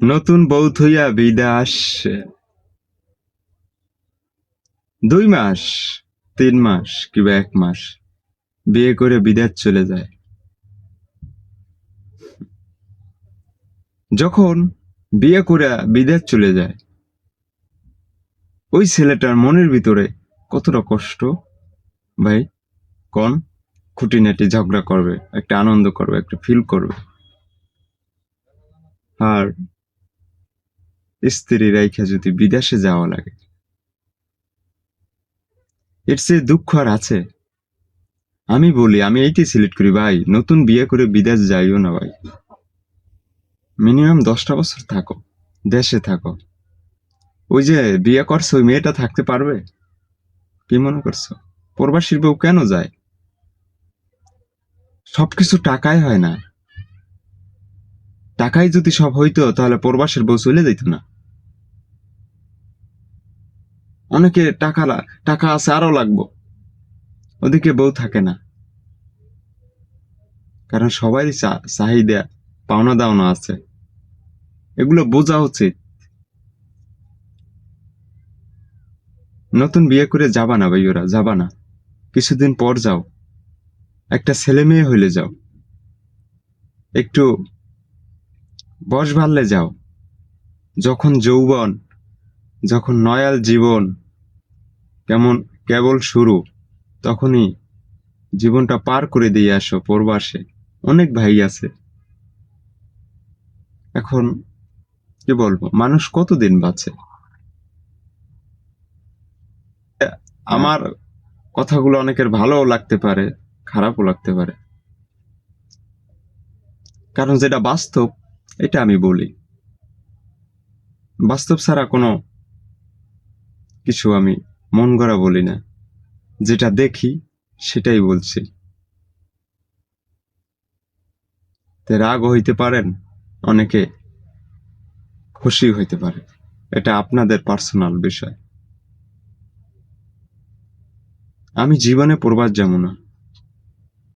নতুন বউ থইয়া বিদাস দুই মাস, তিন মাস কিংবা এক মাস বিয়ে করে বিদেশ চলে যায়। যখন বিয়ে করে বিদেশ চলে যায়, ওই ছেলেটার মনের ভিতরে কতটা কষ্ট? ভাই, কোন? খুঁটিনাটি ঝগড়া করবে, একটা আনন্দ করবে, একটা ফিল করবে। আর স্ত্রী রাইখা যদি বিদেশে যাওয়া লাগে। এর চেয়ে দুঃখ আর আছে। আমি বলি, আমি এইটাই সিলেক্ট করি, ভাই, নতুন বিয়ে করে বিদেশ যাইও না, ভাই। মিনিমাম দশটা বছর থাকো, দেশে থাকো। ওই যে বিয়ে করছ, ওই মেয়েটা থাকতে পারবে? কি মনে করছ? প্রবাসীর বউ কেন যায়? সবকিছু টাকায় হয় না। টাকায় যদি সব হইতো, তাহলে প্রবাসের বউ চলে যেত না। অনেকে টাকা টাকা আছে, আরও লাগবো। ওদিকে বউ থাকে না। কারণ সবারই চাহিদা পাওনা দাওনা আছে। এগুলো বোঝা উচিত। নতুন বিয়ে করে যাবা না ভাই ওরা যাবা না। কিছুদিন পর যাও। একটা ছেলে মেয়ে হইলে যাও। একটু বয়স বাড়লে যাও। যখন যৌবন, যখন নয়াল জীবন কেমন কেবল শুরু, তখনই জীবনটা পার করে দিয়ে আসো প্রবাসে। অনেক ভাই আছে। এখন কি বলব, মানুষ কতদিন বাঁচে? আমার কথাগুলো অনেকের ভালোও লাগতে পারে, খারাপও লাগতে পারে। কারণ যেটা বাস্তব এটা আমি বলি। বাস্তব ছাড়া কোনো কিছু আমি মন গড়া বলি না। যেটা দেখি, সেটাই বলছি। তে রাগ হইতে পারেন, অনেকে খুশি হইতে পারে। এটা আপনাদের পার্সোনাল বিষয়। আমি জীবনে প্রবাস যাব না।